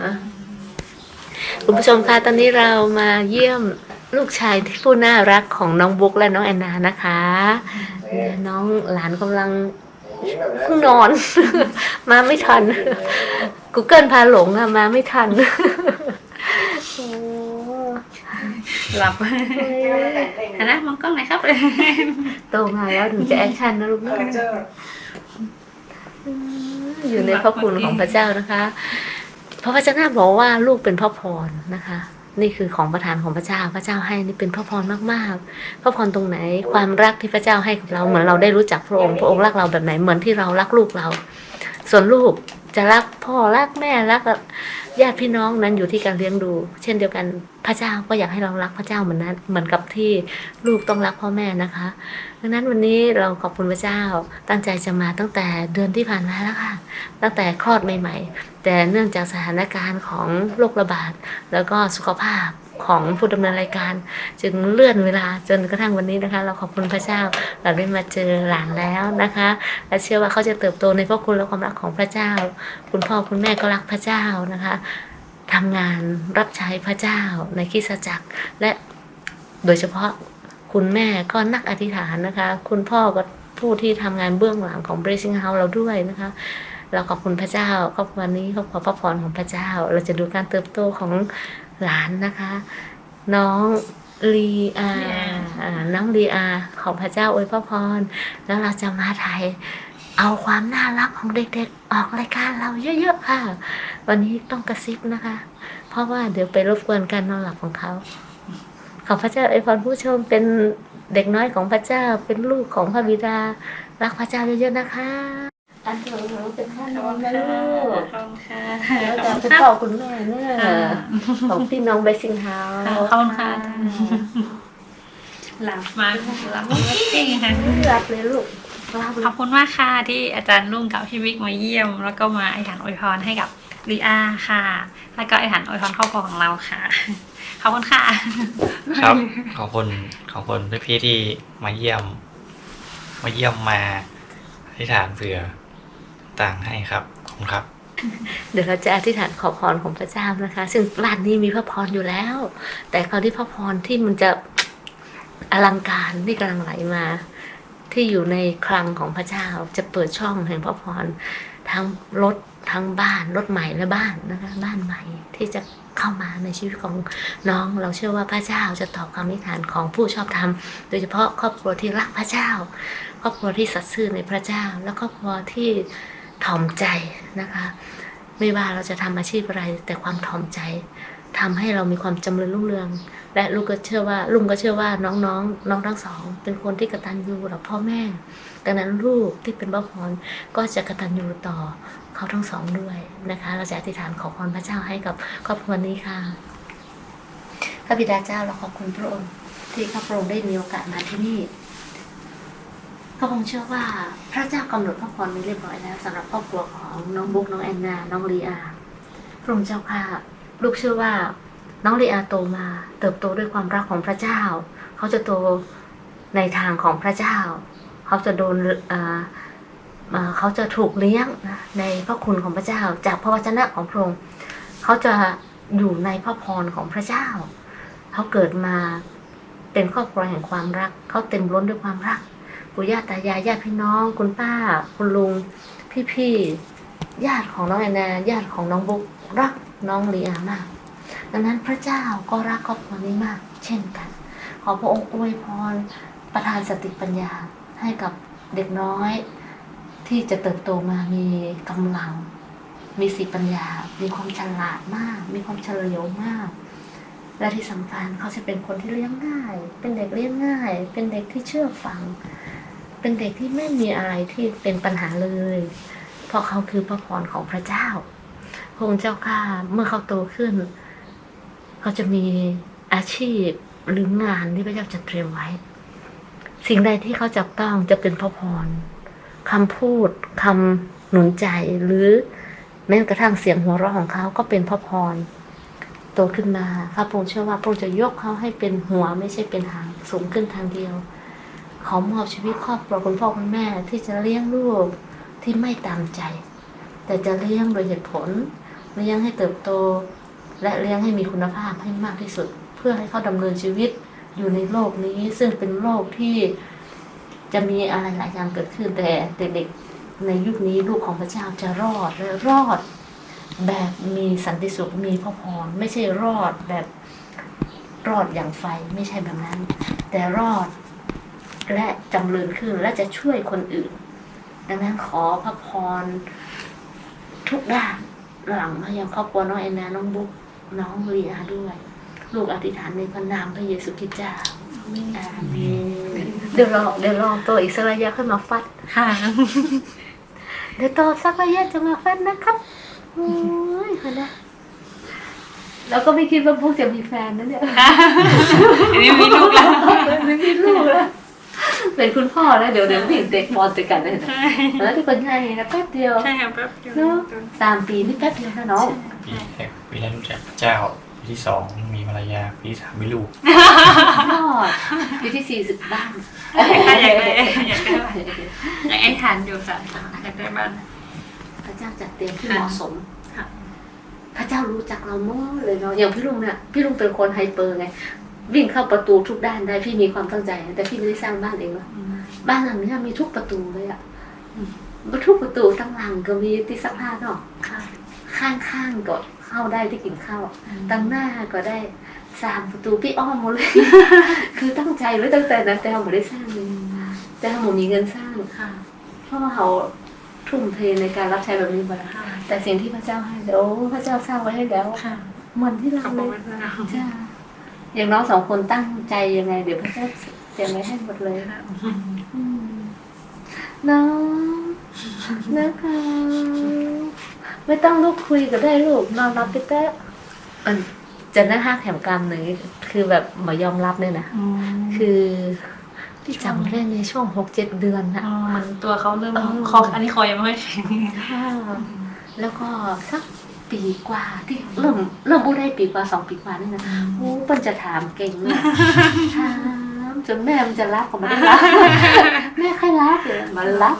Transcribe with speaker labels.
Speaker 1: อะคุณผู้ชมคะตอนนี้เรามาเยี่ยมลูกชายที่ผู้น่ารักของน้องบุ๊กและน้องแอนนานะคะเนี่ยน้องหลานกำลังเพิ่งนอน มาไม่ทัน Google พาหลงอะมาไม่ทันโอ้
Speaker 2: หลับหันหน้ามองกล้องหน่อยครับ
Speaker 1: โตมาแล้วถึงจะแอคชั่นนะลูกนะอยู่ในพระคุณของพระเจ้านะคะ พระวจนะบอกว่าลูกเป็นพระพรนะคะ นี่คือของประทานของพระเจ้าพระเจ้าให้นี่เป็นพระพรมากๆ พระพรตรงไหน ความรักที่พระเจ้าให้กับเราเหมือนเราได้รู้จักพระองค์พระองค์รักเราแบบไหนเหมือนที่เรารักลูกเรา ส่วนลูก จะรักพ่อรักแม่รักญาติพี่น้องนั้นอยู่ที่การเลี้ยงดู เช่นเดียวกันพระเจ้าก็อยากให้เรารักพระเจ้าเหมือนนั้นเหมือนกับที่ลูกต้องรักพ่อแม่นะคะ ดังนั้นวันนี้เราขอบคุณพระเจ้าตั้งใจจะมาตั้งแต่เดือนที่ผ่านมาแล้วค่ะ ตั้งแต่คลอดใหม่ ๆ แต่เนื่องจากสถานการณ์ของโรคระบาดแล้วก็สุขภาพ ของผู้ดำเนินรายการ จึงเลื่อนเวลาจนกระทั่งวันนี้นะคะ เราขอบคุณพระเจ้าเราได้มาเจอหลานแล้วนะคะ และเชื่อว่าเขาจะเติบโตในพระคุณและความรักของพระเจ้า คุณพ่อคุณแม่ก็รักพระเจ้านะคะทำงานรับใช้พระเจ้าในคริสตจักร และโดยเฉพาะคุณแม่ก็นักอธิษฐานนะคะ คุณพ่อก็ผู้ที่ทำงานเบื้องหลังของ Blessing House เราด้วยนะคะเราขอบคุณพระเจ้าครอบครัวนี้ครอบครัวพระพรของพระเจ้า เราจะดูการเติบโตของ หลานนะคะ น้องลีอาอ่าน้องลีอา ของพระเจ้าอวยพระพร แล้วเราจะมาถ่ายเอาความน่ารักของเด็กๆ ออกรายการเราเยอะๆค่ะ วันนี้ต้องกระซิบนะคะ เพราะว่าเดี๋ยวไปรบกวนการนอนหลับของเขา ขอพระเจ้าอวยพรผู้ชมเป็นเด็กน้อยของพระเจ้าเป็นลูกของพระบิดา รักพระเจ้าเยอะๆนะคะ อันเถอะเป็นข้านอนนะลูก
Speaker 2: ขอบคุณค่ะ
Speaker 1: แล้วก็คุณพ่อคุณแม่เนี่ยของพี่น้องเบสซิงเฮา
Speaker 2: ขอบคุณค่ะหลับมาหลับจริงค่ะ
Speaker 1: รับเลยลูก
Speaker 2: ขอบคุณมากค่ะที่อาจารย์รุ่งกับพี่วิกมาเยี่ยม แล้วก็มาไอธิษฐานอวยพรให้กับลีอาค่ะ แล้วก็ไอธิษฐานอวยพรครอบครัวของเราค่ะ ขอบคุณค่ะ
Speaker 3: ครับ ขอบคุณขอบคุณพี่ๆที่มาเยี่ยม มาเยี่ยมมาอธิษฐานเสือ ต่างให้ครับขอบคุณครับ
Speaker 1: เดี๋ยวเราจะอธิษฐานขอพรของพระเจ้านะคะ ซึ่งบ้านนี้มีพระพรอยู่แล้ว แต่คราวที่พระพรที่มันจะอลังการที่กำลังไหลมา ที่อยู่ในคลังของพระเจ้าจะเปิดช่องแห่งพระพรทั้งรถทั้งบ้านรถใหม่และบ้านนะคะบ้านใหม่ที่จะเข้ามาในชีวิตของน้อง เราเชื่อว่าพระเจ้าจะตอบคำอธิษฐานของผู้ชอบธรรม โดยเฉพาะครอบครัวที่รักพระเจ้า ครอบครัวที่สัตย์ซื่อในพระเจ้า และครอบครัวที่ ถ่อมใจนะคะ ไม่ว่าเราจะทำอาชีพอะไร แต่ความถ่อมใจทำให้เรามีความจำเริญรุ่งเรือง และลูกก็เชื่อว่าลุงก็เชื่อว่าน้องๆน้องทั้งสอง เป็นคนที่กระตัญญูต่อพ่อแม่ ดังนั้นลูกที่เป็นพระพรก็จะกระตัญญูต่อเขาทั้งสองด้วยนะคะ เราจะอธิษฐานขอพรพระเจ้าให้กับครอบครัวนี้ค่ะพระบิดาเจ้าเราขอบคุณพระองค์ที่ข้าพระองค์ได้มีโอกาสมาที่นี่ ข้าพงเชื่อว่าพระเจ้ากำหนดพระพรไว้เรียบร้อยแล้วสำหรับครอบครัวของน้องบุ๊กน้องแอนนา น้องลีอาพระองค์เจ้าค่ะ ลูกเชื่อว่า น้องลีอาโตมา เติบโตด้วยความรักของพระเจ้า เขาจะโตในทางของพระเจ้า เขาจะโดนเขาจะถูกเลี้ยงในพระคุณของพระเจ้า จากพระวจนะของพระองค์เขาจะอยู่ในพระพรของพระเจ้า เขาเกิดมาเป็นครอบครัวแห่งความรัก เขาเต็มล้นด้วยความรัก ปู่ย่าตายายญาติพี่น้อง คุณป้า คุณลุง พี่ๆญาติของน้องแอนนาญาติของน้องบุ๊กรักน้องลีอามาก ดังนั้นพระเจ้าก็รักครอบครัวนี้มาก เช่นกัน ขอพระองค์อวยพรประทานสติปัญญาให้กับเด็กน้อย ที่จะเติบโตมามีกำลัง มีสติปัญญา มีความฉลาดมาก มีความเฉลียวมาก และที่สำคัญเขาจะเป็นคนที่เลี้ยงง่าย เป็นเด็กเลี้ยงง่าย เป็นเด็กที่เชื่อฟัง เป็นเด็กที่ไม่มีอะไรที่เป็นปัญหาเลย เพราะเขาคือพระพรของพระเจ้าพระองค์เจ้าข้าเมื่อเขาโตขึ้น เขาจะมีอาชีพหรืองานที่พระเจ้าจะเตรียมไว้ สิ่งใดที่เขาจับต้องจะเป็นพระพรคำพูดคำหนุนใจหรือแม้กระทั่งเสียงหัวเราะของเขาก็เป็นพระพรโตขึ้นมาพระพระองค์เชื่อว่าพระองค์จะยกเขาให้เป็นหัวไม่ใช่เป็นหางสูงขึ้นทางเดียว ขอมอบชีวิตครอบครัวคุณพ่อคุณแม่ที่จะเลี้ยงลูกที่ไม่ตามใจ แต่จะเลี้ยงโดยเหตุผล เลี้ยงให้เติบโต และเลี้ยงให้มีคุณภาพให้มากที่สุด เพื่อให้เขาดำเนินชีวิตอยู่ในโลกนี้ ซึ่งเป็นโลกที่จะมีอะไรหลายอย่างเกิดขึ้นแต่เด็กๆในยุคนี้ลูกของพระเจ้าจะรอดและรอด แบบมีสันติสุขมีพระพรไม่ใช่รอดแบบรอดอย่างไฟไม่ใช่แบบนั้น แต่รอด และจำเริญขึ้นและจะช่วยคนอื่น ดังนั้นขอพระพรทุกด้านหลังมายังครอบครัวน้องแอนนาน้องบุ๊กน้องเลียด้วย ลูกอธิษฐานในพระนามพระเยซูคริสต์เจ้าอาเมนเดี๋ยวรอเดี๋ยวรอตัวอีกสักระยะค่อยมาฟัด
Speaker 2: ค่ะ
Speaker 1: เดี๋ยวต่อสักระยะจะมาฟันนะครับโอ้ยค่ะนะแล้วก็ไม่คิดว่าพวกจะมีแฟนนะเนี่ย
Speaker 2: อันนี้มีลูกแล้ว
Speaker 1: ไม่มีลูกแล้ว เป็นคุณพ่อแล้วเดี๋ยวเดี๋ยวเห็นเด็กบอลติดกันเลยนะแล้วที่คนไงนะแป๊บเดียว
Speaker 2: ใช่ค่ะแป๊บเดียว
Speaker 1: เนอะสามปีนี่แป๊บเดียวนะน้อง
Speaker 3: ปีแรกปีแรกรู้จักพระเจ้าปีที่สองมีภรรยาปีที่สามมีลูก
Speaker 1: ยอดปีที่สี่สิบบ้าน
Speaker 2: อยากได้อยากได้อยากได้บ้านอยากไอ้ทานอยู่ค่ะอยากได้บ้าน
Speaker 1: พระเจ้าจัดเตรียมที่เหมาะสมพระเจ้ารู้จักเราหมดเลยเนาะอย่างพี่ลุงเนี่ยพี่ลุงเป็นคนไฮเปอร์ไง วิ่งเข้าประตูทุกด้านได้พี่มีความตั้งใจนะแต่พี่ไม่ได้สร้างบ้านเองหรอกบ้านหลังเนี้ยมีทุกประตูเลยอะทุกประตูทั้งหลังก็มีที่ซักผ้าเนาะ
Speaker 2: ค่ะ
Speaker 1: ข้างๆก็เข้าได้ที่กินข้าวตั้งหน้าก็ได้สามประตูพี่อ้อมหมดเลย คือตั้งใจไว้ตั้งแต่นั้นแต่เราไม่ได้สร้างเลยแต่เราไม่มีเงินสร้าง
Speaker 2: ค่ะ
Speaker 1: เพราะว่าเขาทุ่มเทในการรับใช้แบบนี้มาแล้ว
Speaker 2: ค่ะ
Speaker 1: แต่สิ่งที่พระเจ้าให้เดี๋ยวพระเจ้าสร้างไว้ให้แล้ว
Speaker 2: ค่ะ
Speaker 1: เหมือนที่เรา
Speaker 2: ขอบ
Speaker 1: เล
Speaker 2: คุณ
Speaker 1: ย
Speaker 2: มาก
Speaker 1: ใช่ อย่างน้องสองคนตั้งใจยังไง เดี๋ยวพระเจ้าเตรียมไว้ให้หมดเลย
Speaker 2: ค่ะ
Speaker 1: อืมน้องนะคะไม่ต้องลูกคุยก็ได้ลูกนอนรับไปเต้อันจะน่าหักแถมกรรมหนึ่งคือแบบหมายอมรับเนี่ยนะ
Speaker 2: อืม
Speaker 1: คือที่จำได้ในช่วงหกเจ็ดเดือนนะ
Speaker 2: อ๋อมันตัวเขาเริ่ม
Speaker 1: เออ
Speaker 2: คออันนี้คอยังไม่ค่อยแข็ง
Speaker 1: ค่ะแล้วก็สัก ปีกว่าที่เริ่มเริ่มพูดได้ปีกว่าสองปีกว่านี่นะโอ้เปิ้นจะถามเก่งเลยถามจนแม่มันจะรับก็ไม่ได้รับแม่ใครรับเลยมันรับ